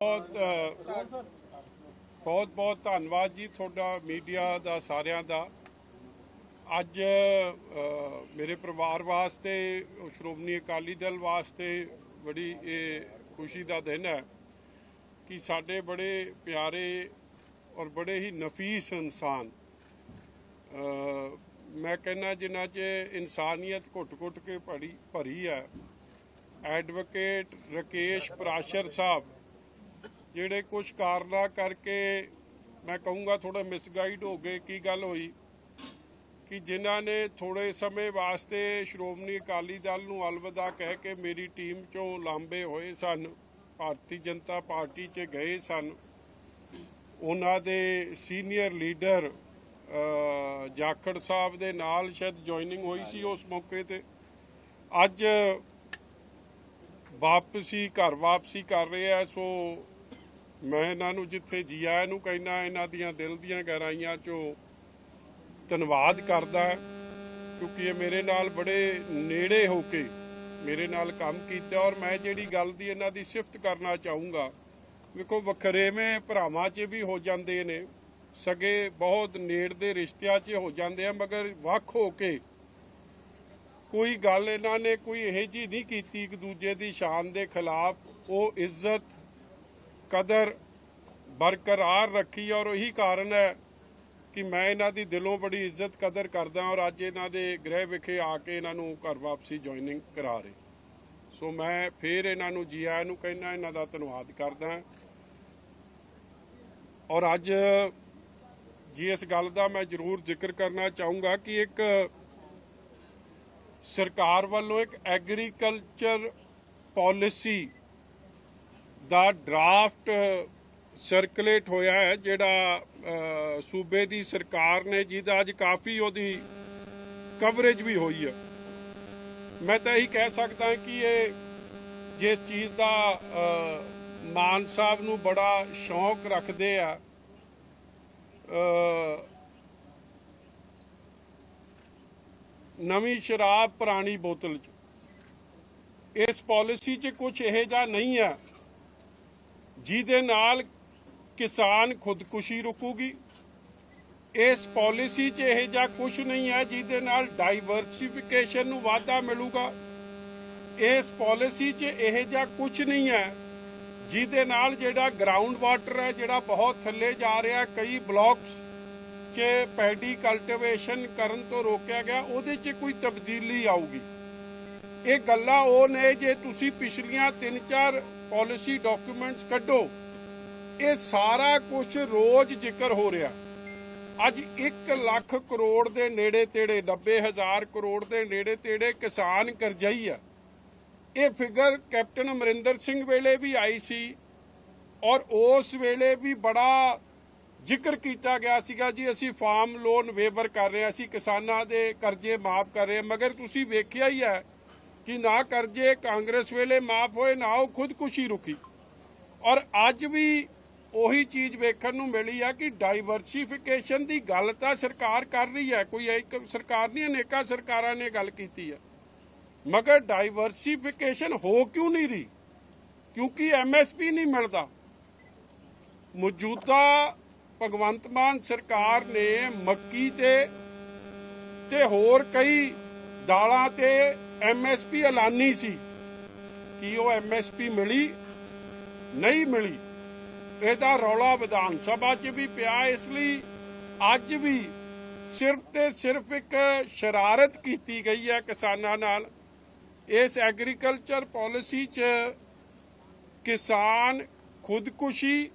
ਬਹੁਤ ਬਹੁਤ ਬਹੁਤ ਧੰਨਵਾਦ ਜੀ ਤੁਹਾਡਾ ਮੀਡੀਆ ਦਾ, ਸਾਰਿਆਂ ਦਾ। ਅੱਜ ਮੇਰੇ ਪਰਿਵਾਰ ਵਾਸਤੇ, ਸ਼੍ਰੋਮਣੀ ਅਕਾਲੀ ਦਲ ਵਾਸਤੇ ਬੜੀ ਇਹ ਖੁਸ਼ੀ ਦਾ ਦਿਨ ਹੈ ਕਿ ਸਾਡੇ ਬੜੇ ਪਿਆਰੇ ਔਰ ਬੜੇ ਹੀ ਨਫੀਸ ਇਨਸਾਨ ਮੈਂ ਕਹਿੰਨਾ ਜਿਨ੍ਹਾਂ 'ਚ ਇਨਸਾਨੀਅਤ ਘੁੱਟ-ਘੁੱਟ ਕੇ ਭਰੀ ਭਰੀ ਹੈ। ਐਡਵੋਕੇਟ ਰਕੇਸ਼ ਪ੍ਰਾਸ਼ਰ ਸਾਹਿਬ ਜਿਹੜੇ ਕੁਝ ਕਾਰਨਾ ਕਰਕੇ ਮੈਂ ਕਹੂੰਗਾ ਥੋੜਾ ਮਿਸਗਾਈਡ ਹੋ ਗਏ, ਕੀ ਗੱਲ ਹੋਈ? ਕਿ ਜਿਨ੍ਹਾਂ ਨੇ ਥੋੜੇ ਸਮੇਂ ਵਾਸਤੇ ਸ਼੍ਰੋਮਣੀ ਅਕਾਲੀ ਦਲ ਨੂੰ ਅਲਵਿਦਾ ਕਹਿ ਕੇ ਮੇਰੀ ਟੀਮ ਚੋਂ ਲਾਂਬੇ ਹੋਏ ਸਨ, ਭਾਰਤੀ ਜਨਤਾ ਪਾਰਟੀ 'ਚ ਗਏ ਸਨ। ਉਹਨਾਂ ਦੇ ਸੀਨੀਅਰ ਲੀਡਰ ਜਾਖੜ ਸਾਹਿਬ ਦੇ ਨਾਲ ਸ਼ਾਇਦ ਜੁਆਇਨਿੰਗ ਹੋਈ ਸੀ ਉਸ ਮੌਕੇ ਤੇ। ਅੱਜ ਵਾਪਸੀ, ਘਰ ਵਾਪਸੀ ਕਰ ਰਹੇ ਆ, ਸੋ ਮੈਂ ਇਹਨਾਂ ਨੂੰ ਜਿੱਥੇ ਜੀ ਆਇਆਂ ਨੂੰ ਕਹਿਣਾ ਇਹਨਾਂ ਦੀਆਂ ਦਿਲ ਦੀਆਂ ਗਹਿਰਾਈਆਂ ਚੋਂ ਧੰਨਵਾਦ ਕਰਦਾ ਕਿਉਂਕਿ ਇਹ ਮੇਰੇ ਨਾਲ ਬੜੇ ਨੇੜੇ ਹੋ ਕੇ ਮੇਰੇ ਨਾਲ ਕੰਮ ਕੀਤਾ ਔਰ ਮੈਂ ਜਿਹੜੀ ਗੱਲ ਦੀ ਇਹਨਾਂ ਦੀ ਸਿਫਤ ਕਰਨਾ ਚਾਹੂੰਗਾ, ਵੇਖੋ ਵੱਖਰੇਵੇਂ ਭਰਾਵਾਂ 'ਚ ਵੀ ਹੋ ਜਾਂਦੇ ਨੇ, ਸਗੇ ਬਹੁਤ ਨੇੜ ਦੇ ਰਿਸ਼ਤਿਆਂ 'ਚ ਹੋ ਜਾਂਦੇ ਆ, ਮਗਰ ਵੱਖ ਹੋ ਕੇ ਕੋਈ ਗੱਲ ਇਹਨਾਂ ਨੇ ਕੋਈ ਇਹੋ ਜੀ ਨਹੀਂ ਕੀਤੀ ਇੱਕ ਦੂਜੇ ਦੀ ਸ਼ਾਨ ਦੇ ਖਿਲਾਫ, ਉਹ ਇੱਜ਼ਤ ਕਦਰ ਬਰਕਰਾਰ ਰੱਖੀ ਔਰ ਉਹੀ ਕਾਰਨ ਹੈ ਕਿ ਮੈਂ ਇਹਨਾਂ ਦੀ ਦਿਲੋਂ ਬੜੀ ਇੱਜ਼ਤ ਕਦਰ ਕਰਦਾ ਔਰ ਅੱਜ ਇਹਨਾਂ ਦੇ ਗ੍ਰਹਿ ਵਿਖੇ ਆ ਕੇ ਇਹਨਾਂ ਨੂੰ ਘਰ ਵਾਪਸੀ ਜੁਆਇਨਿੰਗ ਕਰਾ ਰਹੇ। ਸੋ ਮੈਂ ਫੇਰ ਇਹਨਾਂ ਨੂੰ, ਜੀ ਆਇਆਂ ਨੂੰ ਕਹਿਣਾ ਇਹਨਾਂ ਦਾ ਧੰਨਵਾਦ ਕਰਦਾ। ਔਰ ਅੱਜ ਜੀ ਇਸ ਗੱਲ ਦਾ ਮੈਂ ਜ਼ਰੂਰ ਜ਼ਿਕਰ ਕਰਨਾ ਚਾਹੂੰਗਾ ਕਿ ਇੱਕ ਸਰਕਾਰ ਵੱਲੋਂ ਇੱਕ ਐਗਰੀਕਲਚਰ ਪਾਲਿਸੀ ਦਾ ਡਰਾਫਟ ਸਰਕੂਲੇਟ ਹੋਇਆ ਹੈ, ਜਿਹੜਾ ਸੂਬੇ ਦੀ ਸਰਕਾਰ ਨੇ, ਜਿਹਦਾ ਅੱਜ ਕਾਫੀ ਉਹਦੀ ਕਵਰੇਜ ਵੀ ਹੋਈ ਹੈ। ਮੈਂ ਤਾਂ ਇਹੀ ਕਹਿ ਸਕਦਾ ਕਿ ਇਹ ਜਿਸ ਚੀਜ਼ ਦਾ ਮਾਨ ਸਾਹਿਬ ਨੂੰ ਬੜਾ ਸ਼ੌਕ ਰੱਖਦੇ ਆ ਨਵੀਂ ਸ਼ਰਾਬ ਪੁਰਾਣੀ ਬੋਤਲ 'ਚ। ਇਸ ਪਾਲਿਸੀ 'ਚ ਕੁਝ ਇਹੋ ਜਿਹਾ ਨਹੀਂ ਹੈ। ਜਿਹਦੇ ਨਾਲ ਕਿਸਾਨ ਖੁਦਕੁਸ਼ੀ ਰੁਕੂਗੀ। ਇਸ ਪਾਲਿਸੀ 'ਚ ਇਹ ਜਿਹਾ ਕੁਝ ਨਹੀਂ ਹੈ ਜਿਹਦੇ ਨਾਲ ਡਾਈਵਰਸਿਫਿਕੇਸ਼ਨ ਨੂੰ ਵਾਧਾ ਮਿਲੂਗਾ। ਇਸ ਪਾਲਿਸੀ 'ਚ ਇਹ ਜਿਹਾ ਕੁਝ ਨਹੀਂ ਹੈ ਜਿਹਦੇ ਨਾਲ ਜਿਹੜਾ ਗਰਾਊਂਡ ਵਾਟਰ ਹੈ, ਜਿਹੜਾ ਬਹੁਤ ਥੱਲੇ ਜਾ ਰਿਹਾ, ਕਈ ਬਲਾਕਸ 'ਚ ਪੈਡੀ ਕਲਟੀਵੇਸ਼ਨ ਕਰਨ ਤੋਂ ਰੋਕਿਆ ਗਿਆ, ਉਹਦੇ 'ਚ ਕੋਈ ਤਬਦੀਲੀ ਆਊਗੀ। ਇਹ ਗੱਲਾਂ ਉਹ ਨੇ ਜੇ ਤੁਸੀਂ ਪਿਛਲੀਆਂ 3-4 ਪਾਲਿਸੀ ਡਾਕੂਮੈਂਟਸ ਕੱਢੋ। ਇਹ ਸਾਰਾ ਕੁਝ ਰੋਜ਼ ਜ਼ਿਕਰ ਹੋ ਰਿਹਾ। ਅੱਜ 1 ਲੱਖ ਕਰੋੜ ਦੇ ਨੇੜੇ ਤੇੜੇ 90 ਕਰੋੜ ਦੇ ਨੇੜੇ ਤੇੜੇ ਕਿਸਾਨ ਕਰਜ਼ਈ ਆ। ਇਹ ਫਿਗਰ ਕੈਪਟਨ ਅਮਰਿੰਦਰ ਸਿੰਘ ਵੇਲੇ ਵੀ ਆਈ ਸੀ ਔਰ ਉਸ ਵੇਲੇ ਵੀ ਬੜਾ ਜ਼ਿਕਰ ਕੀਤਾ ਗਿਆ ਸੀਗਾ ਜੀ, ਅਸੀਂ ਫਾਰਮ ਲੋਨ ਵੇਵਰ ਕਰ ਰਹੇ ਅਸੀਂ ਕਿਸਾਨਾਂ ਦੇ ਕਰਜ਼ੇ ਮਾਫ ਕਰ ਰਹੇ ਮਗਰ ਤੁਸੀਂ ਵੇਖਿਆ ਹੀ ਹੈ ਕਿ ਨਾ ਕਰਜ਼ੇ ਕਾਂਗਰਸ ਵੇਲੇ ਮਾਫ ਹੋਏ, ਨਾ ਉਹ ਖੁਦਕੁਸ਼ੀ ਰੁਕੀ। ਔਰ ਅੱਜ ਵੀ ਉਹੀ ਚੀਜ਼ ਵੇਖਣ ਨੂੰ ਮਿਲੀ ਆ ਕਿ ਡਾਈਵਰਸਿਫਿਕੇਸ਼ਨ ਦੀ ਗੱਲ ਤਾਂ ਸਰਕਾਰ ਕਰ ਰਹੀ ਹੈ। ਕੋਈ ਇੱਕ ਸਰਕਾਰ ਨਹੀਂ, ਅਨੇਕਾਂ ਸਰਕਾਰਾਂ ਨੇ ਗੱਲ ਕੀਤੀ ਹੈ। ਮਗਰ ਡਾਈਵਰਸਿਫਿਕੇਸ਼ਨ ਹੋ ਕਿਉਂ ਨਹੀਂ ਰਹੀ? ਕਿਉਂਕਿ ਐਮਐਸਪੀ ਨਹੀਂ ਮਿਲਦਾ। ਮੌਜੂਦਾ ਭਗਵੰਤ ਮਾਨ ਸਰਕਾਰ ਨੇ ਮੱਕੀ ਤੇ ਤੇ ਹੋਰ ਕਈ ਦਾਲਾਂ ਤੇ ਐਮਐਸਪੀ ਐਲਾਨੀ ਸੀ ਕਿ ਉਹ ਐਮਐਸਪੀ ਮਿਲੀ, ਨਹੀਂ ਮਿਲੀ। ਇਹਦਾ ਰੌਲਾ ਵਿਧਾਨ ਸਭਾ 'ਚ ਵੀ ਪਿਆ, ਇਸ ਲਈ ਅੱਜ ਵੀ ਸਿਰਫ ਤੇ ਸਿਰਫ ਇੱਕ ਸ਼ਰਾਰਤ ਕੀਤੀ ਗਈ ਹੈ ਕਿਸਾਨਾਂ ਨਾਲ। ਇਸ ਐਗਰੀਕਲਚਰ ਪਾਲਿਸੀ 'ਚ ਕਿਸਾਨ ਖੁਦਕੁਸ਼ੀ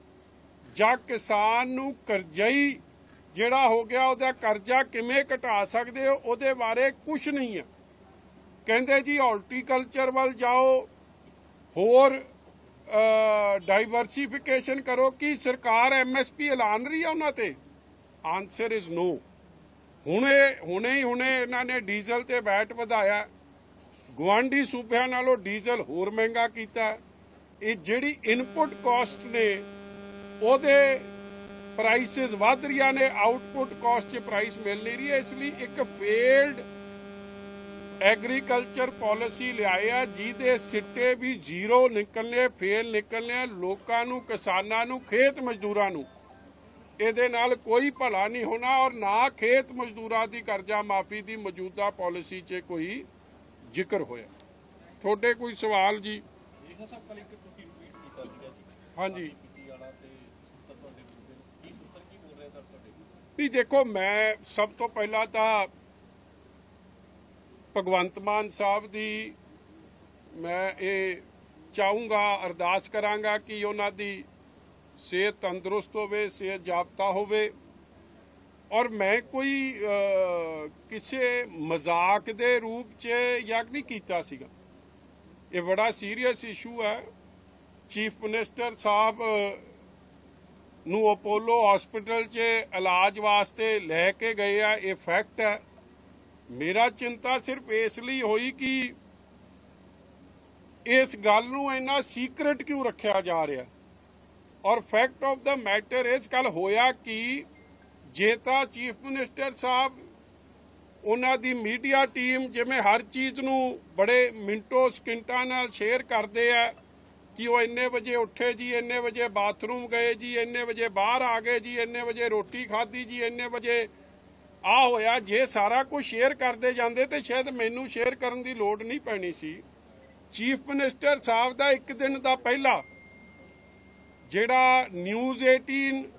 ਜਾਂ ਕਿਸਾਨ ਨੂੰ ਕਰਜ਼ਈ ਜਿਹੜਾ ਹੋ ਗਿਆ, ਉਹਦਾ ਕਰਜ਼ਾ ਕਿਵੇਂ ਘਟਾ ਸਕਦੇ ਹੋ, ਉਹਦੇ ਬਾਰੇ ਕੁਝ ਨਹੀਂ ਹੈ। ਕਹਿੰਦੇ ਜੀ ਹਾਰਟੀਕਲਚਰ ਵੱਲ ਜਾਓ, ਹੋਰ ਡਾਈਵਰਸਿਫਿਕੇਸ਼ਨ ਕਰੋ, ਕਿ ਸਰਕਾਰ ਐਮਐਸਪੀ ਐਲਾਨ ਰਹੀ ਹੈ ਉਹਨਾਂ ਤੇ? ਆਨਸਰ ਇਜ਼ ਨੋ ਹੁਣੇ ਹੁਣੇ ਹੀ ਹੁਣੇ ਇਹਨਾਂ ਨੇ ਡੀਜ਼ਲ ਤੇ ਵੈਟ ਵਧਾਇਆ। ਗਵਾਂਢੀ ਸੂਬਿਆਂ ਨਾਲੋਂ ਡੀਜ਼ਲ ਹੋਰ ਮਹਿੰਗਾ ਕੀਤਾ। ਇਹ ਜਿਹੜੀ ਇਨਪੁਟ ਕਾਸਟ ਨੇ, ਉਹਦੇ ਪ੍ਰਾਈਸਸ ਵਧ ਰਹੀਆਂ ਨੇ ਆਊਟਪੁੱਟ ਕਾਸਟ 'ਚ ਪ੍ਰਾਈਸ ਮਿਲ ਨਹੀਂ ਰਹੀ ਹੈ ਇਸ ਲਈ ਇੱਕ ਫੇਲਡ ਐਗਰੀਕਲਚਰ ਪਾਲਿਸੀ ਲਿਆਏ ਆ ਜਿਹਦੇ ਸਿੱਟੇ ਵੀ ਜ਼ੀਰੋ ਨਿਕਲਨੇ ਫੇਲ ਨਿਕਲਨੇ ਲੋਕਾਂ ਨੂੰ ਕਿਸਾਨਾਂ ਨੂੰ ਖੇਤ ਮਜ਼ਦੂਰਾਂ ਨੂੰ। ਇਹਦੇ ਨਾਲ ਕੋਈ ਭਲਾ ਨਹੀਂ ਹੋਣਾ ਔਰ ਨਾ ਖੇਤ ਮਜ਼ਦੂਰਾਂ ਦੀ ਕਰਜ਼ਾ ਮਾਫੀ ਦੀ ਮੌਜੂਦਾ ਪਾਲਿਸੀ 'ਚ ਕੋਈ ਜ਼ਿਕਰ ਹੋਇਆ। ਤੁਹਾਡੇ ਕੋਈ ਸਵਾਲ ਜੀ? ਹਾਂਜੀ। ਵੀ ਦੇਖੋ ਮੈਂ ਸਭ ਤੋਂ ਪਹਿਲਾਂ ਤਾਂ ਭਗਵੰਤ ਮਾਨ ਸਾਹਿਬ ਦੀ ਮੈਂ ਇਹ ਚਾਹੂੰਗਾ, ਅਰਦਾਸ ਕਰਾਂਗਾ ਕਿ ਉਹਨਾਂ ਦੀ ਸਿਹਤ ਤੰਦਰੁਸਤ ਹੋਵੇ, ਸਿਹਤ ਜਾਪਤਾ ਹੋਵੇ। ਔਰ ਮੈਂ ਕੋਈ ਕਿਸੇ ਮਜ਼ਾਕ ਦੇ ਰੂਪ 'ਚ ਯਾਗ ਨਹੀਂ ਕੀਤਾ ਸੀਗਾ। ਇਹ ਬੜਾ ਸੀਰੀਅਸ ਇਸ਼ੂ ਹੈ। ਚੀਫ ਮਿਨਿਸਟਰ ਸਾਹਿਬ ਨੂੰ ਅਪੋਲੋ ਹਸਪੀਟਲ 'ਚ ਇਲਾਜ ਵਾਸਤੇ ਲੈ ਕੇ ਗਏ ਆ। ਇਹ ਫੈਕਟ ਹੈ। ਮੇਰਾ ਚਿੰਤਾ ਸਿਰਫ ਇਸ ਲਈ ਹੋਈ ਕਿ ਇਸ ਗੱਲ ਨੂੰ ਇੰਨਾ ਸੀਕ੍ਰੀਟ ਕਿਉਂ ਰੱਖਿਆ ਜਾ ਰਿਹਾ? ਔਰ ਫੈਕਟ ਆਫ ਦਾ ਮੈਟਰ ਇਸ ਕੱਲ ਹੋਇਆ ਕਿ ਜੇ ਤਾਂ ਚੀਫ ਮਿਨਿਸਟਰ ਸਾਹਿਬ, ਉਹਨਾਂ ਦੀ ਮੀਡੀਆ ਟੀਮ ਜਿਵੇਂ ਹਰ ਚੀਜ਼ ਨੂੰ ਬੜੇ ਮਿੰਟੋ ਸਕਿੰਟਾਂ ਨਾਲ ਸ਼ੇਅਰ ਕਰਦੇ ਆ ਕਿ ਉਹ ਇੰਨੇ ਵਜੇ ਉੱਠੇ ਜੀ, ਇੰਨੇ ਵਜੇ ਬਾਥਰੂਮ ਗਏ ਜੀ, ਇੰਨੇ ਵਜੇ ਬਾਹਰ ਆ ਗਏ ਜੀ, ਇੰਨੇ ਵਜੇ ਰੋਟੀ ਖਾਧੀ ਜੀ, ਇੰਨੇ ਵਜੇ ਆ ਹੋਇਆ, ਜੇ ਸਾਰਾ ਕੁਝ ਸ਼ੇਅਰ ਕਰਦੇ ਜਾਂਦੇ ਤੇ ਸ਼ਾਇਦ ਮੈਨੂੰ ਸ਼ੇਅਰ ਕਰਨ ਦੀ ਲੋੜ ਨਹੀਂ ਪੈਣੀ ਸੀ। ਚੀਫ ਮਿਨਿਸਟਰ ਸਾਹਿਬ ਦਾ ਇੱਕ ਦਿਨ ਦਾ ਪਹਿਲਾ ਜਿਹੜਾ ਨਿਊਜ਼ 18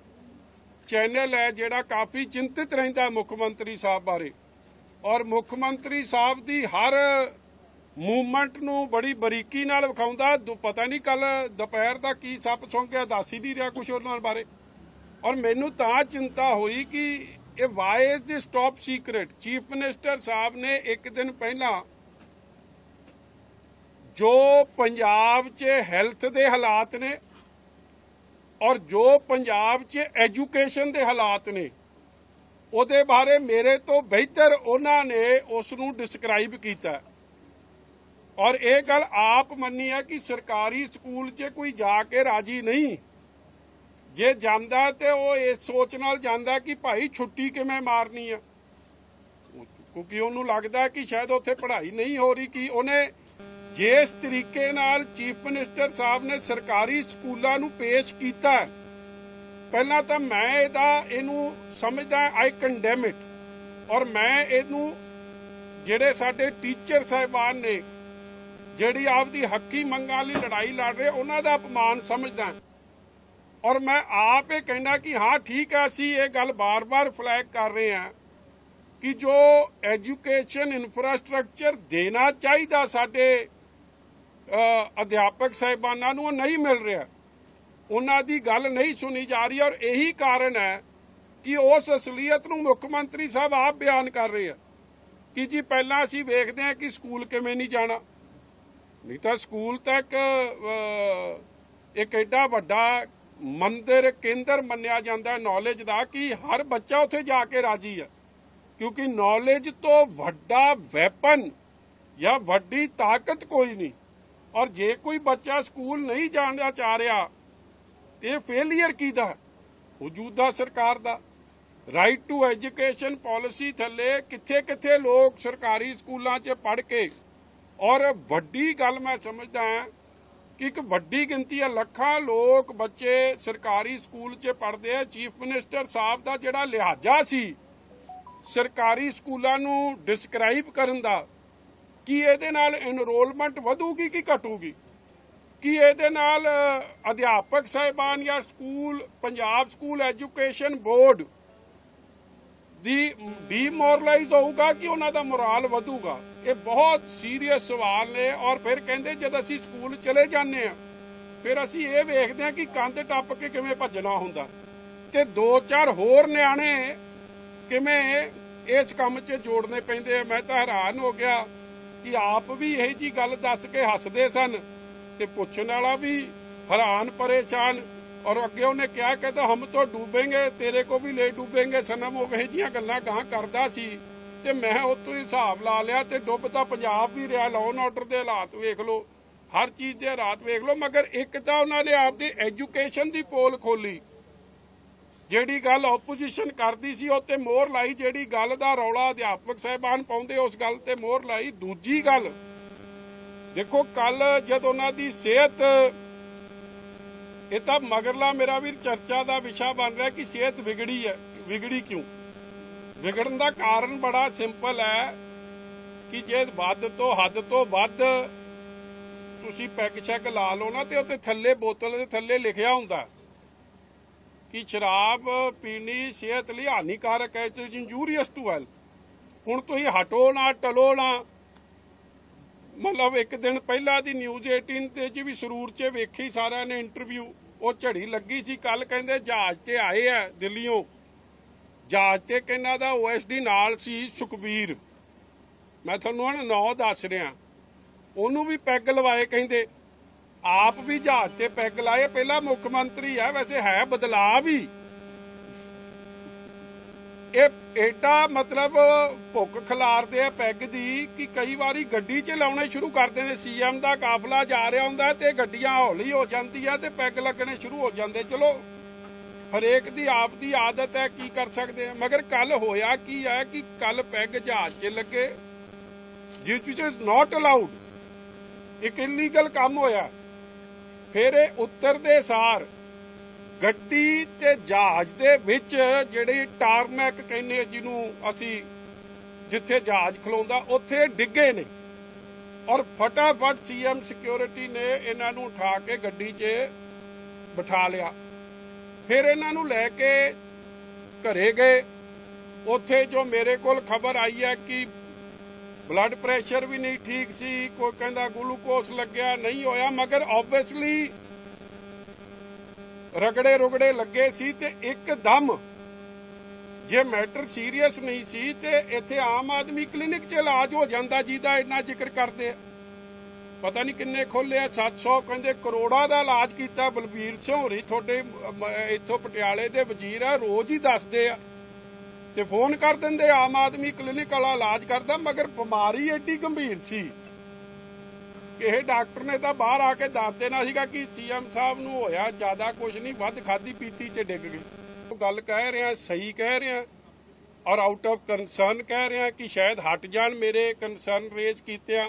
ਚੈਨਲ ਹੈ, ਜਿਹੜਾ ਕਾਫੀ ਚਿੰਤਿਤ ਰਹਿੰਦਾ ਮੁੱਖ ਮੰਤਰੀ ਸਾਹਿਬ ਬਾਰੇ। ਔਰ ਮੁੱਖ ਮੰਤਰੀ ਸਾਹਿਬ ਦੀ ਹਰ ਮੂਵਮੈਂਟ ਨੂੰ ਬੜੀ ਬਰੀਕੀ ਨਾਲ ਵਿਖਾਉਂਦਾ। ਦੁ- ਪਤਾ ਨਹੀਂ ਕੱਲ ਦੁਪਹਿਰ ਦਾ ਕੀ ਸੱਪ ਸੌਂ ਗਿਆ, ਦੱਸ ਹੀ ਨਹੀਂ ਰਿਹਾ ਕੁਝ ਉਹਨਾਂ ਬਾਰੇ। ਔਰ ਮੈਨੂੰ ਤਾਂ ਚਿੰਤਾ ਹੋਈ ਕਿ ਇਹ why is this top secret chief minister ਸਾਹਿਬ ਨੇ ਇੱਕ ਦਿਨ ਪਹਿਲਾਂ ਜੋ ਪੰਜਾਬ 'ਚ ਹੈਲਥ ਦੇ ਹਾਲਾਤ ਨੇ ਔਰ ਜੋ ਪੰਜਾਬ 'ਚ ਐਜੂਕੇਸ਼ਨ ਦੇ ਹਾਲਾਤ ਨੇ, ਉਹਦੇ ਬਾਰੇ ਮੇਰੇ ਤੋਂ ਬਿਹਤਰ ਉਹਨਾਂ ਨੇ ਉਸ ਨੂੰ ਡਿਸਕ੍ਰਾਈਬ ਕੀਤਾ। ਔਰ ਇਹ ਗੱਲ ਆਪ ਮੰਨੀ ਹੈ ਕਿ ਸਰਕਾਰੀ ਸਕੂਲ 'ਚ ਕੋਈ ਜਾ ਕੇ ਰਾਜੀ ਨਹੀਂ। ਜੇ ਜਾਂਦਾ ਤੇ ਉਹ ਇਸ ਸੋਚ ਨਾਲ ਜਾਂਦਾ ਕਿ ਭਾਈ ਛੁੱਟੀ ਕਿਵੇਂ ਮਾਰਨੀ ਆ? ਕਿਉਂਕਿ ਉਹਨੂੰ ਲੱਗਦਾ ਕਿ ਸ਼ਾਇਦ ਉੱਥੇ ਪੜ੍ਹਾਈ ਨਹੀਂ ਹੋ ਰਹੀ, ਕਿ ਉਹਨੇ ਜਿਸ ਤਰੀਕੇ ਨਾਲ ਚੀਫ ਮਿਨਿਸਟਰ ਸਾਹਿਬ ਨੇ ਸਰਕਾਰੀ ਸਕੂਲਾਂ ਨੂੰ ਪੇਸ਼ ਕੀਤਾ ਪਹਿਲਾਂ ਤਾਂ ਮੈਂ ਇਹਦਾ, ਇਹਨੂੰ ਸਮਝਦਾ ਆਈ ਕੰਡੈਮ ਇਟ ਔਰ ਮੈਂ ਇਹਨੂੰ, ਜਿਹੜੇ ਸਾਡੇ ਟੀਚਰ ਸਾਹਿਬਾਨ ਨੇ, ਜਿਹੜੀ ਆਪਦੀ ਹੱਕੀ ਮੰਗਾਂ ਲਈ ਲੜਾਈ ਲੜ ਰਹੇ, ਉਹਨਾਂ ਦਾ ਅਪਮਾਨ ਸਮਝਦਾ ਔਰ ਮੈਂ ਆਪ ਇਹ ਕਹਿਣਾ ਕਿ ਹਾਂ, ਠੀਕ ਹੈ, ਅਸੀਂ ਇਹ ਗੱਲ ਬਾਰ-ਬਾਰ ਫਲੈਗ ਕਰ ਰਹੇ ਹਾਂ ਕਿ ਜੋ ਐਜੂਕੇਸ਼ਨ ਇਨਫਰਾਸਟ੍ਰਕਚਰ ਦੇਣਾ ਚਾਹੀਦਾ ਸਾਡੇ ਅਧਿਆਪਕ ਸਾਹਿਬਾਨਾਂ ਨੂੰ, ਉਹ ਨਹੀਂ ਮਿਲ ਰਿਹਾ। ਉਹਨਾਂ ਦੀ ਗੱਲ ਨਹੀਂ ਸੁਣੀ ਜਾ ਰਹੀ ਔਰ ਇਹੀ ਕਾਰਨ ਹੈ ਕਿ ਉਸ ਅਸਲੀਅਤ ਨੂੰ ਮੁੱਖ ਮੰਤਰੀ ਸਾਹਿਬ ਆਪ ਬਿਆਨ ਕਰ ਰਹੇ ਆ ਕਿ ਜੀ ਪਹਿਲਾਂ ਅਸੀਂ ਵੇਖਦੇ ਹਾਂ ਕਿ ਸਕੂਲ ਕਿਵੇਂ ਨਹੀਂ ਜਾਣਾ। ਨਹੀਂ ਤਾਂ ਸਕੂਲ ਤਾਂ ਇੱਕ ਐਡਾ ਵੱਡਾ ਮੰਦਿਰ ਕੇਂਦਰ ਮੰਨਿਆ ਜਾਂਦਾ ਨੌਲੇਜ ਦਾ ਕਿ ਹਰ ਬੱਚਾ ਉੱਥੇ ਜਾ ਕੇ ਰਾਜੀ ਹੈ। ਕਿਉਂਕਿ ਨੌਲੇਜ ਤੋਂ ਵੱਡਾ ਵੈਪਨ ਜਾਂ ਵੱਡੀ ਤਾਕਤ ਕੋਈ ਨਹੀਂ। ਔਰ ਜੇ ਕੋਈ ਬੱਚਾ ਸਕੂਲ ਨਹੀਂ ਜਾਣਾ ਚਾਹ ਰਿਹਾ, ਇਹ ਫੇਲਿਅਰ ਕਿਹਦਾ ਹੈ? ਮੌਜੂਦਾ ਸਰਕਾਰ ਦਾ। ਰਾਈਟ ਟੂ ਐਜੂਕੇਸ਼ਨ ਪਾਲਿਸੀ ਥੱਲੇ ਕਿੱਥੇ ਕਿੱਥੇ ਲੋਕ ਸਰਕਾਰੀ ਸਕੂਲਾਂ 'ਚ ਪੜ੍ਹ ਕੇ ਔਰ ਵੱਡੀ ਗੱਲ ਮੈਂ ਸਮਝਦਾ ਹਾਂ ਕਿ ਇੱਕ ਵੱਡੀ ਗਿਣਤੀ ਹੈ ਲੱਖਾਂ ਲੋਕ ਬੱਚੇ ਸਰਕਾਰੀ ਸਕੂਲ 'ਚ ਪੜ੍ਹਦੇ ਆ। ਚੀਫ ਮਿਨਿਸਟਰ ਸਾਹਿਬ ਦਾ ਜਿਹੜਾ ਲਿਹਾਜ਼ਾ ਸੀ ਸਰਕਾਰੀ ਸਕੂਲਾਂ ਨੂੰ ਡਿਸਕ੍ਰਾਈਬ ਕਰਨ ਦਾ, ਕੀ ਇਹਦੇ ਨਾਲ ਐਨਰੋਲਮੈਂਟ ਵਧੂਗੀ ਕਿ ਘਟੂਗੀ? ਕੀ ਇਹਦੇ ਨਾਲ ਅਧਿਆਪਕ ਸਾਹਿਬਾਨ ਜਾਂ school, Punjab school education board ਦੀ ਡੀਮੋਰਲਾਈਜ਼ ਹੋਊਗਾ ਕਿ ਉਹਨਾਂ ਦਾ ਮੋਰਲ ਵਧੂਗਾ? ਇਹ ਬਹੁਤ ਸੀਰੀਅਸ ਸਵਾਲ ਨੇ ਔਰ ਫਿਰ ਕਹਿੰਦੇ ਜਦ ਅਸੀਂ ਸਕੂਲ ਚਲੇ ਜਾਂਦੇ ਆ ਫਿਰ ਅਸੀਂ ਇਹ ਵੇਖਦੇ ਆ ਕਿ ਕੰਧ ਟੱਪ ਕੇ ਕਿਵੇਂ ਭੱਜਣਾ ਹੁੰਦਾ ਤੇ ਦੋ ਚਾਰ ਹੋਰ ਨਿਆਣੇ ਕਿਵੇਂ ਇਸ ਕੰਮ 'ਚ ਜੋੜਨੇ ਪੈਂਦੇ ਆ। ਮੈਂ ਤਾਂ ਹੈਰਾਨ ਹੋ ਗਿਆ ਕਿ ਆਪ ਵੀ ਇਹ ਜੀ ਗੱਲ ਦੱਸ ਕੇ ਹੱਸਦੇ ਸਨ ਤੇ ਪੁੱਛਣ ਵਾਲਾ ਵੀ ਹੈਰਾਨ ਪਰੇਸ਼ਾਨ ਔਰ ਅੱਗੇ ਉਹਨੇ ਕਿਹਾ, ਕਹਿੰਦਾ, ਹਮ ਤੋਂ ਡੂਬेंगे ਤੇਰੇ ਕੋ ਵੀ ਲੈ ਡੂਬेंगे ਸਨਮ ਉਹ ਇਹ ਜੀਆਂ ਗੱਲਾਂ ਗਾਂ ਕਰਦਾ ਸੀ। ਤੇ ਮੈਂ ਉਤੋਂ ਹੀ ਹਿਸਾਬ ਲਾ ਲਿਆ ਤੇ ਡੁੱਬਦਾ ਪੰਜਾਬ ਵੀ ਰਿਹਾ ਲਾਅ ਆਰਡਰ ਦੇ ਹਾਲਾਤ ਵੇਖ ਲਓ। ਹਰ ਚੀਜ਼ ਦੇ ਹਾਲਾਤ ਵੇਖ ਲਓ, ਮਗਰ ਇੱਕ ਤਾਂ ਉਹਨਾਂ ਨੇ ਆਪਦੀ ਐਜੂਕੇਸ਼ਨ ਦੀ ਪੋਲ ਖੋਲੀ ਜਿਹੜੀ ਗੱਲ ਆਪੋਜੀਸ਼ਨ ਕਰਦੀ ਸੀ, ਉਹ ਤੇ ਮੋਹਰ ਲਾਈ ਜਿਹੜੀ ਗੱਲ ਦਾ ਰੌਲਾ ਅਧਿਆਪਕ ਸਾਹਿਬਾਨ ਪਾਉਂਦੇ, ਉਸ ਗੱਲ ਤੇ ਮੋਹਰ ਲਾਈ। ਦੂਜੀ ਗੱਲ, ਦੇਖੋ ਕੱਲ ਜਦ ਉਹਨਾਂ ਦੀ ਸਿਹਤ, ਇਹ ਤਾਂ ਮਗਰਲਾ ਮੇਰਾ ਵੀ ਚਰਚਾ ਦਾ ਵਿਸ਼ਾ ਬਣ ਰਿਹਾ ਕਿ ਸਿਹਤ ਵਿਗੜੀ ਹੈ, ਵਿਗੜੀ ਕਿਉਂ? ਵਿਗੜਨ ਦਾ ਕਾਰਨ ਬੜਾ ਸਿੰਪਲ ਹੈ ਕਿ ਜੇ ਵੱਧ ਤੋਂ ਹੱਦ ਤੋਂ ਵੱਧ ਤੁਸੀਂ ਪੈਗ ਚੈੱਕ ਲਾ ਲਓ ਨਾ ਤੇ ਉੱਤੇ ਥੱਲੇ ਬੋਤਲ ਦੇ ਥੱਲੇ ਲਿਖਿਆ ਹੁੰਦਾ ਕਿ ਸ਼ਰਾਬ ਪੀਣੀ ਸਿਹਤ ਲਈ ਹਾਨੀਕਾਰਕ ਹੈ ਇਟ ਇੰਜੂਰੀਅਸ ਟੂ ਹੈਲਥ ਹੁਣ ਤੁਸੀਂ ਹਟੋ ਨਾ, ਟਲੋ ਨਾ। ਮਤਲਬ ਇੱਕ ਦਿਨ ਪਹਿਲਾਂ ਦੀ ਨਿਊਜ਼ 18 ਤੇ ਚ ਵੀ ਸਰੂਰ 'ਚ ਵੇਖੀ ਸਾਰਿਆਂ ਨੇ ਇੰਟਰਵਿਊ ਉਹ ਝੜੀ ਲੱਗੀ ਸੀ। ਕੱਲ ਕਹਿੰਦੇ ਜਹਾਜ਼ ਤੇ ਆਏ ਆ ਦਿੱਲੀੋਂ ਜਹਾਜ਼ ਤੇ ਕਿਹਨਾਂ ਦਾ ਓਐਸਡੀ ਨਾਲ ਸੀ ਸੁਖਬੀਰ। ਮੈਂ ਤੁਹਾਨੂੰ ਹੁਣ ਨਾਂ ਦੱਸ ਰਿਹਾ। ਉਹਨੂੰ ਵੀ ਪੈਗ ਲਵਾਏ ਕਹਿੰਦੇ। ਆਪ ਵੀ ਜਹਾਜ਼ ਤੇ ਪੈਗ ਲਾਏ। ਪਹਿਲਾ ਮੁੱਖ ਮੰਤਰੀ ਹੈ, ਵੈਸੇ ਹੈ ਬਦਲਾਅ ਵੀ। ਇਹ ਏਡਾ ਮਤਲਬ ਭੁੱਖ ਖਿਲਾਰਦੇ ਆ ਪੈਗ ਦੀ ਕਿ ਕਈ ਵਾਰੀ ਗੱਡੀ 'ਚ ਲਾਉਣੇ ਸ਼ੁਰੂ ਕਰਦੇ ਨੇ ਸੀਐਮ ਦਾ ਕਾਫਲਾ ਜਾ ਰਿਹਾ ਹੁੰਦਾ ਤੇ ਗੱਡੀਆਂ ਹੌਲੀ ਹੋ ਜਾਂਦੀਆਂ ਤੇ ਪੈਗ ਲੱਗਣੇ ਸ਼ੁਰੂ ਹੋ ਜਾਂਦੇ। ਚਲੋ ਹਰੇਕ ਦੀ ਆਪ ਦੀ ਆਦਤ ਹੈ ਕੀ ਕਰ ਸਕਦੇ ਆ। ਮਗਰ ਕੱਲ ਹੋਇਆ ਕੀ ਹੈ ਕਿ ਕੱਲ ਪੈਗ ਜਹਾਜ਼ 'ਚ ਲੱਗੇ, ਜਿਸ ਵਿਚ ਇਜ਼ ਨਾਟ ਅਲਾਉਡ ਇੱਕ ਇਲੀਗਲ ਕੰਮ ਹੋਇਆ। ਫਿਰ ਇਹ ਉੱਤਰ ਦੇ ਸਾਰ ਗੱਡੀ ਤੇ ਜਹਾਜ਼ ਦੇ ਵਿੱਚ ਜਿਹੜੀ ਟਾਰਮੈਕ ਕਹਿੰਦੇ ਜਿਹਨੂੰ ਅਸੀਂ ਜਿੱਥੇ ਜਹਾਜ਼ ਖਲੋਂਦਾ, ਉੱਥੇ ਡਿੱਗੇ ਨੇ। ਔਰ ਫਟਾਫਟ ਸੀਐਮ ਸਿਕਿਉਰਿਟੀ ਨੇ ਇਹਨਾਂ ਨੂੰ ਉਠਾ ਕੇ ਗੱਡੀ 'ਚ ਬਿਠਾ ਲਿਆ। ਫਿਰ ਇਹਨਾਂ ਨੂੰ ਲੈ ਕੇ ਘਰੇ ਗਏ। ਉੱਥੇ ਜੋ ਮੇਰੇ ਕੋਲ ਖਬਰ ਆਈ ਹੈ ਕਿ ਬਲੱਡ ਪ੍ਰੈਸ਼ਰ ਵੀ ਨਹੀਂ ਠੀਕ ਸੀ, ਕੋਈ ਕਹਿੰਦਾ ਗਲੂਕੋਸ ਲੱਗਿਆ, ਨਹੀਂ ਹੋਇਆ, ਮਗਰ ਆਬਵੀਅਸਲੀ ਰਗੜੇ ਰੁਗੜੇ ਲੱਗੇ ਸੀ ਤੇ ਇੱਕਦਮ ਜੇ ਮੈਟਰ ਸੀਰੀਅਸ ਨਹੀਂ ਸੀ ਤੇ ਇੱਥੇ ਆਮ ਆਦਮੀ ਕਲੀਨਿਕ 'ਚ ਇਲਾਜ ਹੋ ਜਾਂਦਾ, ਜਿਹਦਾ ਇੰਨਾ ਜ਼ਿਕਰ ਕਰਦੇ ਆ। ਪਤਾ ਨਹੀਂ ਕਿੰਨੇ ਖੋਲਿਆ 700 ਕਹਿੰਦੇ ਕਰੋੜਾਂ ਦਾ ਇਲਾਜ ਕੀਤਾ ਬਲਬੀਰ ਸਿੰਘ ਤੁਹਾਡੇ ਇੱਥੋਂ ਪਟਿਆਲੇ ਦੇ ਵਜ਼ੀਰ ਆ, ਰੋਜ਼ ਹੀ ਦੱਸਦੇ ਆ। ਤੇ ਫੋਨ ਕਰ ਦਿੰਦੇ, ਆਮ ਆਦਮੀ ਕਲੀਨਿਕ ਵਾਲਾ ਇਲਾਜ ਕਰਦਾ, ਮਗਰ ਬਿਮਾਰੀ ਐਡੀ ਗੰਭੀਰ ਸੀ। ਇਹ ਡਾਕਟਰ ਨੇ ਤਾਂ ਬਾਹਰ ਆ ਕੇ ਦੱਸ ਦੇਣਾ ਸੀਗਾ ਕਿ ਸੀਐਮ ਸਾਹਿਬ ਨੂੰ ਹੋਇਆ ਜ਼ਿਆਦਾ ਕੁਝ ਨਹੀਂ, ਵੱਧ ਖਾਦੀ ਪੀਤੀ 'ਚ ਡਿੱਗ ਗਈ। ਉਹ ਗੱਲ ਕਹਿ ਰਿਹਾ, ਸਹੀ ਕਹਿ ਰਿਹਾ ਔਰ ਆਊਟ ਆਫ ਕੰਸਰਨ ਕਹਿ ਰਿਹਾ ਕਿ ਸ਼ਾਇਦ ਹਟ ਜਾਣ ਮੇਰੇ ਕੰਸਰਨ ਰੇਜ ਕੀਤਿਆਂ।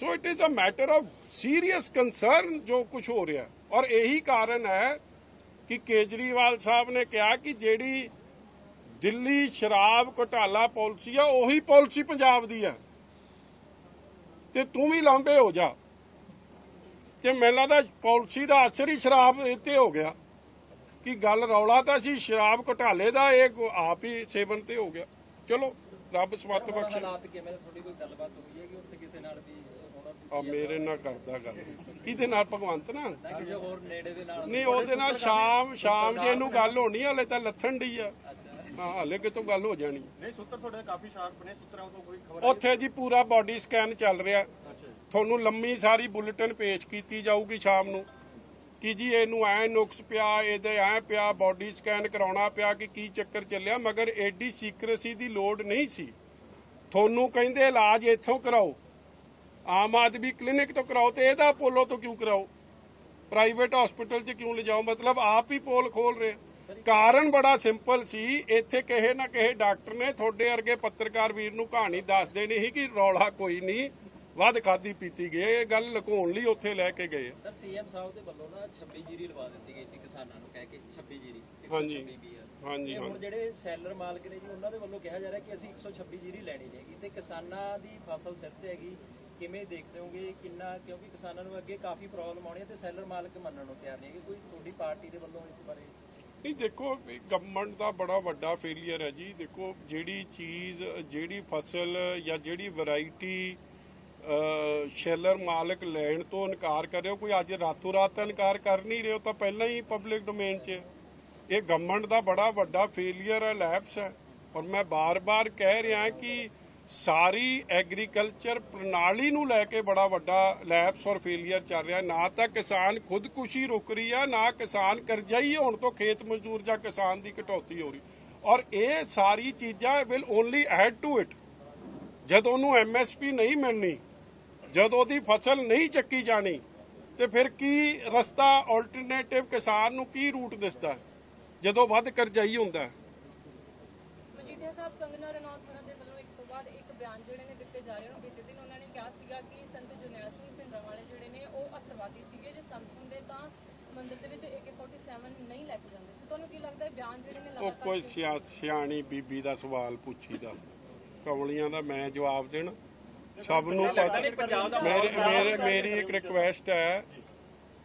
So it is a matter of serious concern ਜੋ ਕੁਝ ਹੋ ਰਿਹਾ ਔਰ ਇਹੀ ਕਾਰਨ ਹੈ ਕਿ ਕੇਜਰੀਵਾਲ ਸਾਹਿਬ ਨੇ ਕਿਹਾ ਕਿ ਜਿਹੜੀ ਦਿੱਲੀ ਸ਼ਰਾਬ ਘੁਟਾਲਾ ਪਾਲਿਸੀ ਆ, ਉਹੀ ਪਾਲਿਸੀ ਪੰਜਾਬ ਦੀ ਹੈ ਤੇ ਤੂੰ ਵੀ ਲਾਂਬੇ ਹੋ ਜਾ। ਤੇ ਮੈਨੂੰ ਲੱਗਦਾ ਪਾਲਿਸੀ ਦਾ ਅਸਰ ਹੀ ਸ਼ਰਾਬ ਤੇ ਹੋ ਗਿਆ। ਕਿ ਗੱਲ ਰੌਲਾ ਤਾਂ ਸੀ, ਸ਼ਰਾਬ ਘੁਟਾਲੇ ਦਾ, ਇਹ ਆਪ ਹੀ ਸੇਵਨ ਤੇ ਹੋ ਗਿਆ। ਚਲੋ, ਰੱਬ ਸਮਤ ਬਖਸ਼ੇ। ਹਾਲਾਤ ਕਿਵੇਂ ਤੁਹਾਡੀ ਕੋਈ ਗੱਲਬਾਤ ਹੋਈ ਹੈ ਕਿ ਉੱਥੇ ਕਿਸੇ ਨਾਲ ਵੀ? ਆ ਮੇਰੇ ਨਾਲ ਕਰਦਾ ਗੱਲ। ਕਿਹਦੇ ਨਾਲ? ਭਗਵੰਤ ਨਾਲ? ਨਾ ਕਿਸੇ ਹੋਰ ਨੇੜੇ ਦੇ ਨਾਲ ਨਹੀਂ ਉਹਦੇ ਨਾਲ ਸ਼ਾਮ ਸ਼ਾਮ ਜੇ ਇਹਨੂੰ ਗੱਲ ਹੋਣੀ ਹਲੇ ਤਾਂ ਲੱਥਣ ਡਈ ਆ। ਹਾਂ ਹਲੇ ਕਿਤੋਂ ਗੱਲ ਹੋ ਜਾਣੀ। ਨਹੀਂ ਸੂਤਰ ਤੁਹਾਡੇ ਕਾਫੀ ਸ਼ਾਰਪ ਨੇ ਸੂਤਰਾਂ ਤੋਂ ਕੋਈ ਖਬਰ ਉੱਥੇ ਜੀ ਪੂਰਾ ਬਾਡੀ ਸਕੈਨ ਚੱਲ ਰਿਹਾ। ਤੁਹਾਨੂੰ ਲੰਮੀ ਸਾਰੀ ਬੁਲੇਟਿਨ ਪੇਸ਼ ਕੀਤੀ ਜਾਊਗੀ ਸ਼ਾਮ ਨੂੰ। ਕਿ ਜੀ ਇਹਨੂੰ ਐ ਨੁਕਸ ਪਿਆ ਇਹਦੇ ਐ ਪਿਆ ਬਾਡੀ ਸਕੈਨ ਕਰਾਉਣਾ ਪਿਆ ਕਿ ਕੀ ਚੱਕਰ ਚੱਲਿਆ ਮਗਰ ਐਡੀ ਸੀਕ੍ਰੇਸੀ ਦੀ ਲੋੜ ਨਹੀਂ ਸੀ। ਤੁਹਾਨੂੰ ਕਹਿੰਦੇ ਇਲਾਜ ਇੱਥੋਂ ਕਰਾਓ। ਆਮ ਆਦਮੀ ਕਲੀਨਿਕ ਤੋਂ ਕਰਾਓ ਤੇ ਇਹਦਾ ਅਪੋਲੋ ਤੋਂ ਕਿਉਂ ਕਰਾਓ? ਪ੍ਰਾਈਵੇਟ ਹਸਪੀਟਲ 'ਚ ਕਿਉਂ ਲਿਜਾਓ? ਮਤਲਬ ਆਪ ਹੀ ਪੋਲ ਖੋਲ ਰਹੇ ਕਾਰਨ ਬੜਾ ਸਿੰਪਲ ਸੀ ਇੱਥੇ ਕਿਸੇ ਨਾ ਕਿਸੇ ਡਾਕਟਰ ਨੇ ਤੁਹਾਡੇ ਵਰਗੇ ਪੱਤਰਕਾਰ ਵੀਰ ਨੂੰ ਕਹਾਣੀ ਦੱਸ ਦੇਣੀ ਸੀ ਕਿ ਰੌਲਾ ਕੋਈ ਨਹੀਂ ਵੱਧ ਖਾਦੀ ਪੀਤੀ ਗਈ ਇਹ ਗੱਲ ਲੁਕਾਉਣ ਲਈ ਉੱਥੇ ਲੈ ਕੇ ਗਏ ਸਰ ਸੀਐਮ ਸਾਹਿਬ ਦੇ ਵੱਲੋਂ ਨਾ 26 ਜੀਰੀ ਲਵਾ ਦਿੱਤੀ ਗਈ ਸੀ ਕਿਸਾਨਾਂ ਨੂੰ ਕਹਿ ਕੇ 26 ਜੀਰੀ 126 ਹਾਂਜੀ। BR ਹਾਂਜੀ ਤੇ ਹਾਂ ਹੁਣ ਜਿਹੜੇ ਸੈਲਰ ਮਾਲਕ ਨੇ ਜੀ ਉਹਨਾਂ ਦੇ ਵੱਲੋਂ ਕਿਹਾ ਜਾ ਰਿਹਾ ਕਿ ਅਸੀਂ 126 ਜੀਰੀ ਲੈਣੀ ਹੈਗੀ ਤੇ ਕਿਸਾਨਾਂ ਦੀ ਫਸਲ ਸਿਰ ਤੇ ਹੈਗੀ ਕਿਵੇਂ ਦੇਖਦੇ ਹੋਗੇ, ਕਿੰਨਾ, ਕਿਉਂਕਿ ਕਿਸਾਨਾਂ ਨੂੰ ਅੱਗੇ ਕਾਫੀ ਪ੍ਰੋਬਲਮ ਆਉਣੀ ਹੈ ਤੇ ਸੈਲਰ ਮਾਲਕ ਮੰਨਣ ਨੂੰ ਤਿਆਰ ਨਹੀਂ ਹੈਗੇ। ਕੋਈ ਤੁਹਾਡੀ ਪਾਰਟੀ ਦੇ ਵੱਲੋਂ ਇਸ ਬਾਰੇ? ਨਹੀਂ, ਦੇਖੋ ਗਵਰਨਮੈਂਟ ਦਾ ਬੜਾ ਵੱਡਾ ਫੇਲਿਅਰ ਹੈ ਜੀ। ਦੇਖੋ, ਜਿਹੜੀ ਚੀਜ਼, ਜਿਹੜੀ ਫਸਲ ਜਾਂ ਜਿਹੜੀ ਵੈਰਾਈਟੀ ਸ਼ੈਲਰ ਮਾਲਕ ਲੈਣ ਤੋਂ ਇਨਕਾਰ ਕਰ ਰਹੇ ਹੋ ਕੋਈ ਅੱਜ ਰਾਤੋਂ ਰਾਤ ਇਨਕਾਰ ਕਰ ਨਹੀਂ ਰਹੇ ਹੋ ਤਾਂ ਪਹਿਲਾਂ ਹੀ ਪਬਲਿਕ ਡੋਮੇਨ 'ਚ ਇਹ ਗਵਰਨਮੈਂਟ ਦਾ ਬੜਾ ਵੱਡਾ ਫੇਲਿਅਰ ਹੈ ਲੈਪਸ ਹੈ। ਔਰ ਮੈਂ ਬਾਰ-ਬਾਰ ਕਹਿ ਰਿਹਾ ਕਿ ਸਾਰੀ ਐਗਰੀਕਲਚਰ ਪ੍ਰਣਾਲੀ ਨੂੰ ਲੈ ਕੇ ਬੜਾ ਵੱਡਾ ਲੈਪਸ ਔਰ ਫੇਲਿਅਰ ਚੱਲ ਰਿਹਾ। ਨਾ ਤਾਂ ਕਿਸਾਨ ਖੁਦਕੁਸ਼ੀ ਰੁਕ ਰਹੀ ਆ, ਨਾ ਕਿਸਾਨ ਕਰਜ਼ਾਈ ਹੋਣ ਤੋਂ ਖੇਤ ਮਜ਼ਦੂਰ ਜਾਂ ਕਿਸਾਨ ਦੀ ਕਟੌਤੀ ਹੋ ਰਹੀ। ਔਰ ਇਹ ਸਾਰੀ ਚੀਜ਼ਾਂ will only add to it ਜਦੋਂ ਉਹਨੂੰ ਐਮਐਸਪੀ ਨਹੀਂ ਮਿਲਣੀ, ਜਦ ਉਹਦੀ ਫਸਲ ਨਹੀਂ ਚੱਕੀ ਜਾਣੀ, ਤੇ ਫਿਰ ਕੀ ਰਸਤਾ ਆਲਟਰਨੇਟਿਵ ਕਿਸਾਨ ਨੂੰ ਕੀ ਰੂਟ ਦਿਸਦਾ? ਜਦੋਂ ਵੱਧ ਕਰਜ਼ਾਈ ਹੁੰਦਾ। ਹੈ ਮਜੀਠੀਆ ਸਾਹਿਬ ਕੰਗਨਾ ਰਣੌਤ ਹੋਣਾ ਦੇ ਵੱਲੋਂ ਇੱਕ ਤੋਂ ਬਾਅਦ ਇੱਕ ਬਿਆਨ ਜਿਹੜੇ ਨੇ ਦਿੱਤੇ ਜਾ ਰਹੇ ਹਨ ਬੀਤੇ ਦਿਨ ਉਹਨਾਂ ਨੇ ਕਿਹਾ ਸੀਗਾ ਕਿ ਸੰਤ ਜਰਨੈਲ ਸਿੰਘ ਭਿੰਡਰਾਂ ਵਾਲੇ ਜਿਹੜੇ ਨੇ ਉਹ ਅੱਤਵਾਦੀ ਸੀਗੇ ਜੇ ਸੰਤ ਹੁੰਦੇ ਤਾਂ ਮੰਦਿਰ ਦੇ ਵਿੱਚ AK47 ਨਹੀਂ ਲੈ ਕੇ ਜਾਂਦੇ ਸੀ ਤੁਹਾਨੂੰ ਕੀ ਲੱਗਦਾ ਹੈ ਬਿਆਨ ਜਿਹੜੇ ਨੇ ਉਹ ਕੋਈ ਸਿਆ- ਸਿਆਣੀ ਬੀਬੀ ਦਾ ਸਵਾਲ ਪੁੱਛੀਦਾ। ਕਮਲੀਆਂ ਦਾ ਮੈਂ ਜਵਾਬ ਦੇਣਾ। ਸਭ ਨੂੰ ਪਤਾ ਮੇਰੇ ਮੇਰੇ ਮੇਰੀ ਇੱਕ ਰਿਕੁਐਸਟ ਹੈ।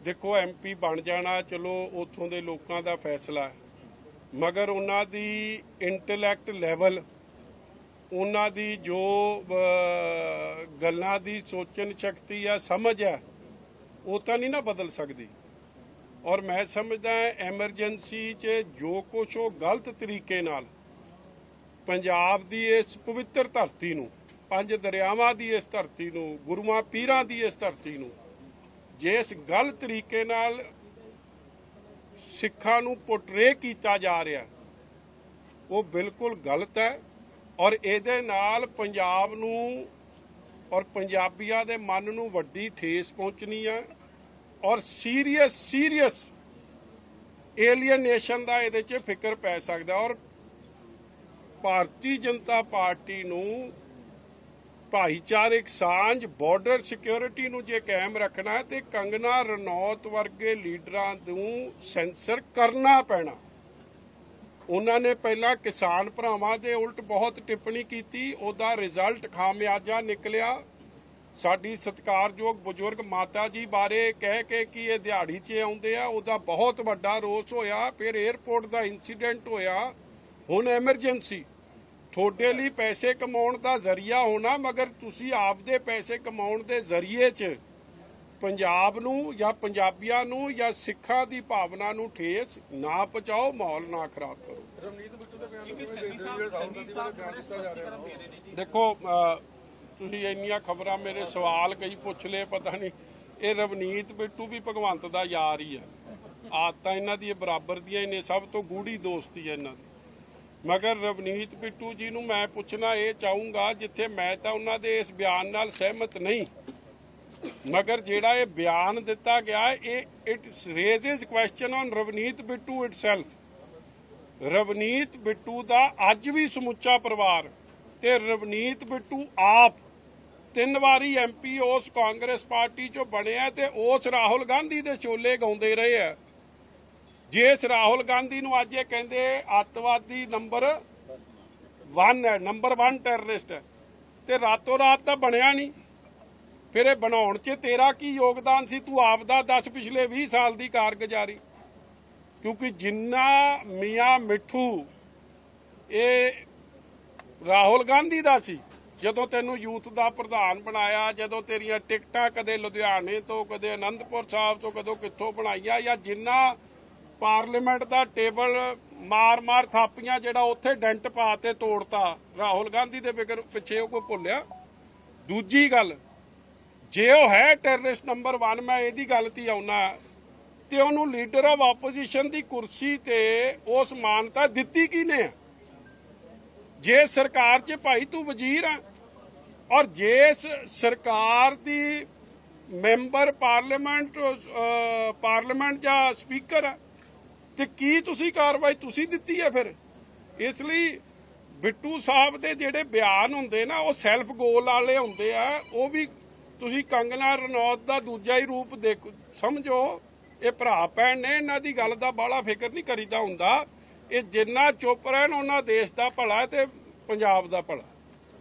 ਦੇਖੋ ਐਮਪੀ ਬਣ ਜਾਣਾ ਚਲੋ ਉੱਥੋਂ ਦੇ ਲੋਕਾਂ ਦਾ ਫੈਸਲਾ ਹੈ। ਮਗਰ ਉਹਨਾਂ ਦੀ ਇੰਟੈਲੈਕਟ ਲੈਵਲ ਉਹਨਾਂ ਦੀ ਜੋ ਗੱਲਾਂ ਦੀ ਸੋਚਣ ਸ਼ਕਤੀ ਆ ਸਮਝ ਹੈ ਉਹ ਤਾਂ ਨਹੀਂ ਨਾ ਬਦਲ ਸਕਦੀ। ਔਰ ਮੈਂ ਸਮਝਦਾ ਐਮਰਜੈਂਸੀ 'ਚ ਜੋ ਕੁਛ ਉਹ ਗਲਤ ਤਰੀਕੇ ਨਾਲ ਪੰਜਾਬ ਦੀ ਇਸ ਪਵਿੱਤਰ ਧਰਤੀ ਨੂੰ, ਪੰਜ ਦਰਿਆਵਾਂ ਦੀ ਇਸ ਧਰਤੀ ਨੂੰ, ਗੁਰੂਆਂ ਪੀਰਾਂ ਦੀ ਇਸ ਧਰਤੀ ਨੂੰ ਜਿਸ ਗਲਤ ਤਰੀਕੇ ਨਾਲ ਸਿੱਖਾਂ ਨੂੰ ਪੋਰਟਰੇ ਕੀਤਾ ਜਾ ਰਿਹਾ, ਉਹ ਬਿਲਕੁਲ ਗਲਤ ਹੈ। ਔਰ ਇਹਦੇ ਨਾਲ ਪੰਜਾਬ ਨੂੰ ਔਰ ਪੰਜਾਬੀਆਂ ਦੇ ਮਨ ਨੂੰ ਵੱਡੀ ਠੇਸ ਪਹੁੰਚਣੀ ਹੈ। ਔਰ ਸੀਰੀਅਸ ਸੀਰੀਅਸ ਏਲੀਅਨੇਸ਼ਨ ਦਾ ਇਹਦੇ 'ਚ ਫਿਕਰ ਪੈ ਸਕਦਾ ਔਰ ਭਾਰਤੀ ਜਨਤਾ ਪਾਰਟੀ ਨੂੰ ਭਾਈਚਾਰਕ ਸਾਂਝ ਬਾਰਡਰ ਸਿਕਿਉਰਿਟੀ ਨੂੰ ਜੇ ਕਾਇਮ ਰੱਖਣਾ ਹੈ ਤੇ ਕੰਗਨਾ ਰਣੌਤ ਵਰਗੇ ਲੀਡਰਾਂ ਨੂੰ ਸੈਂਸਰ ਕਰਨਾ ਪੈਣਾ। ਉਹਨਾਂ ਨੇ ਪਹਿਲਾਂ ਕਿਸਾਨ ਭਰਾਵਾਂ ਦੇ ਉਲਟ ਬਹੁਤ ਟਿੱਪਣੀ ਕੀਤੀ, ਉਹਦਾ ਰਿਜ਼ਲਟ ਖਾਮਿਆਜਾ ਨਿਕਲਿਆ। ਸਾਡੀ ਸਤਿਕਾਰਯੋਗ ਬਜ਼ੁਰਗ ਮਾਤਾ ਜੀ ਬਾਰੇ ਕਹਿ ਕੇ ਕਿ ਇਹ ਦਿਹਾੜੀ 'ਚ ਆਉਂਦੇ ਆ ਉਹਦਾ ਬਹੁਤ ਵੱਡਾ ਰੋਸ ਹੋਇਆ ਫਿਰ 에ਅਰਪੋਰਟ ਦਾ ਇਨਸੀਡੈਂਟ ਹੋਇਆ। ਹੁਣ ਐਮਰਜੈਂਸੀ ਤੁਹਾਡੇ ਲਈ ਪੈਸੇ ਕਮਾਉਣ ਦਾ ਜ਼ਰੀਆ ਹੋਣਾ ਮਗਰ ਤੁਸੀਂ ਆਪਦੇ ਪੈਸੇ ਕਮਾਉਣ ਦੇ ਜ਼ਰੀਏ 'ਚ ਪੰਜਾਬ ਨੂੰ ਜਾਂ ਪੰਜਾਬੀਆਂ ਨੂੰ ਜਾਂ ਸਿੱਖਾਂ ਦੀ ਭਾਵਨਾ ਨੂੰ ਠੇਸ ਨਾ ਪਹੁੰਚਾਓ ਮਾਹੌਲ ਨਾ ਖਰਾਬ ਕਰੋ। ਦੇਖੋ ਤੁਸੀਂ ਇੰਨੀਆਂ ਖਬਰਾਂ ਮੇਰੇ ਸਵਾਲ ਕਈ ਪੁੱਛ ਲਏ, ਪਤਾ ਨਹੀਂ। ਇਹ ਰਵਨੀਤ ਬਿੱਟੂ ਵੀ ਭਗਵੰਤ ਦਾ ਯਾਰ ਹੀ ਹੈ। ਆਦਤਾਂ ਇਹਨਾਂ ਦੀ ਬਰਾਬਰ ਦੀਆਂ ਹੀ ਨੇ, ਸਭ ਤੋਂ ਗੂੜੀ ਦੋਸਤੀ ਹੈ ਇਹਨਾਂ ਦੀ। ਮਗਰ ਰਵਨੀਤ ਬਿੱਟੂ ਜੀ ਨੂੰ ਮੈਂ ਪੁੱਛਣਾ ਇਹ ਚਾਹੂੰਗਾ, ਜਿੱਥੇ ਮੈਂ ਤਾਂ ਉਹਨਾਂ ਦੇ ਇਸ ਬਿਆਨ ਨਾਲ ਸਹਿਮਤ ਨਹੀਂ। ਮਗਰ ਜਿਹੜਾ ਇਹ ਬਿਆਨ ਦਿੱਤਾ ਗਿਆ, ਇਹ it raises question on Ravneet Bittu itself Ravneet Bittu ਦਾ ਅੱਜ ਵੀ ਸਮੁੱਚਾ ਪਰਿਵਾਰ ਤੇ ਰਵਨੀਤ ਬਿੱਟੂ ਆਪ ਤਿੰਨ ਵਾਰੀ ਐਮਪੀ ਉਸ ਕਾਂਗਰਸ ਪਾਰਟੀ ਚੋਂ ਬਣਿਆ ਤੇ ਉਸ ਰਾਹੁਲ ਗਾਂਧੀ ਦੇ ਚੋਲੇ ਗਾਉਂਦੇ ਰਹੇ ਆ ਜਿਸ ਰਾਹੁਲ ਗਾਂਧੀ ਨੂੰ ਅੱਜ ਇਹ ਕਹਿੰਦੇ ਅੱਤਵਾਦੀ ਨੰਬਰ 1 ਹੈ, ਨੰਬਰ 1 ਟੈਰਰਿਸਟ ਹੈ। ਤੇ ਰਾਤੋਂ ਰਾਤ ਤਾਂ ਬਣਿਆ ਨਹੀਂ। ਫਿਰ ਇਹ ਬਣਾਉਣ 'ਚ ਤੇਰਾ ਕੀ ਯੋਗਦਾਨ ਸੀ? ਤੂੰ ਆਪ ਦਾ ਦੱਸ ਪਿਛਲੇ 20 ਸਾਲ ਦੀ ਕਾਰਗੁਜ਼ਾਰੀ। ਕਿਉਂਕਿ ਜਿੰਨਾ ਮੀਆਂ ਮਿੱਠੂ ਇਹ ਰਾਹੁਲ ਗਾਂਧੀ ਦਾ ਸੀ ਜਦੋਂ ਤੈਨੂੰ ਯੂਥ ਦਾ ਪ੍ਰਧਾਨ ਬਣਾਇਆ, ਜਦੋਂ ਤੇਰੀਆਂ ਟਿਕਟਾਂ ਕਦੇ ਲੁਧਿਆਣੇ ਤੋਂ, ਕਦੇ ਅਨੰਦਪੁਰ ਸਾਹਿਬ ਤੋਂ, ਕਦੋਂ ਕਿੱਥੋਂ ਬਣਾਈਆਂ, ਜਾਂ ਜਿੰਨਾ ਪਾਰਲੀਮੈਂਟ ਦਾ ਟੇਬਲ ਮਾਰ-ਮਾਰ ਥਾਪੀਆਂ ਜਿਹੜਾ ਉੱਥੇ ਡੈਂਟ ਪਾ ਤੇ ਤੋੜਤਾ, ਰਾਹੁਲ ਗਾਂਧੀ ਦੇ ਫਿਕਰ ਪਿੱਛੇ ਉਹ ਕੋਈ ਭੁੱਲਿਆ? ਦੂਜੀ ਗੱਲ, ਜੇ ਉਹ ਹੈ ਟੈਰਰਿਸਟ ਨੰਬਰ 1 ਮੈਂ ਇਹਦੀ ਗੱਲ ਤੇ ਆਉਣਾ, ਤੇ ਉਹਨੂੰ ਲੀਡਰ ਆਫ ਆਪੋਜੀਸ਼ਨ ਦੀ ਕੁਰਸੀ ਤੇ ਉਸ ਮਾਨਤਾ ਦਿੱਤੀ ਕਿਨੇ ਹੈ ਜੇ ਸਰਕਾਰ 'ਚ ਭਾਈ ਤੂੰ ਵਜ਼ੀਰ ਆ, ਔਰ ਜੇ ਸਰਕਾਰ ਦੀ ਮੈਂਬਰ ਪਾਰਲੀਮੈਂਟ ਪਾਰਲੀਮੈਂਟ ਜਾਂ ਸਪੀਕਰ ਆ, ਤੇ ਕੀ ਤੁਸੀਂ ਕਾਰਵਾਈ ਤੁਸੀਂ ਦਿੱਤੀ ਹੈ ਫਿਰ? ਇਸ ਲਈ ਬਿੱਟੂ ਸਾਹਿਬ ਦੇ ਜਿਹੜੇ ਬਿਆਨ ਹੁੰਦੇ ਨਾ, ਉਹ ਸੈਲਫ ਗੋਲ ਵਾਲੇ ਹੁੰਦੇ ਆ, ਉਹ ਵੀ ਤੁਸੀਂ ਕੰਗਨਾ ਰਣੌਤ ਦਾ ਦੂਜਾ ਹੀ ਰੂਪ ਦੇਖ, ਸਮਝੋ, ਇਹ ਭਰਾ ਭੈਣ ਨੇ, ਇਹਨਾਂ ਦੀ ਗੱਲ ਦਾ ਬਾਹਲਾ ਫਿਕਰ ਨਹੀਂ ਕਰੀਦਾ ਹੁੰਦਾ। ਇਹ ਜਿੰਨਾ ਚੁੱਪ ਰਹਿਣ ਉਹਨਾਂ ਦੇਸ਼ ਦਾ ਭਲਾ ਹੈ ਤੇ ਪੰਜਾਬ ਦਾ ਭਲਾ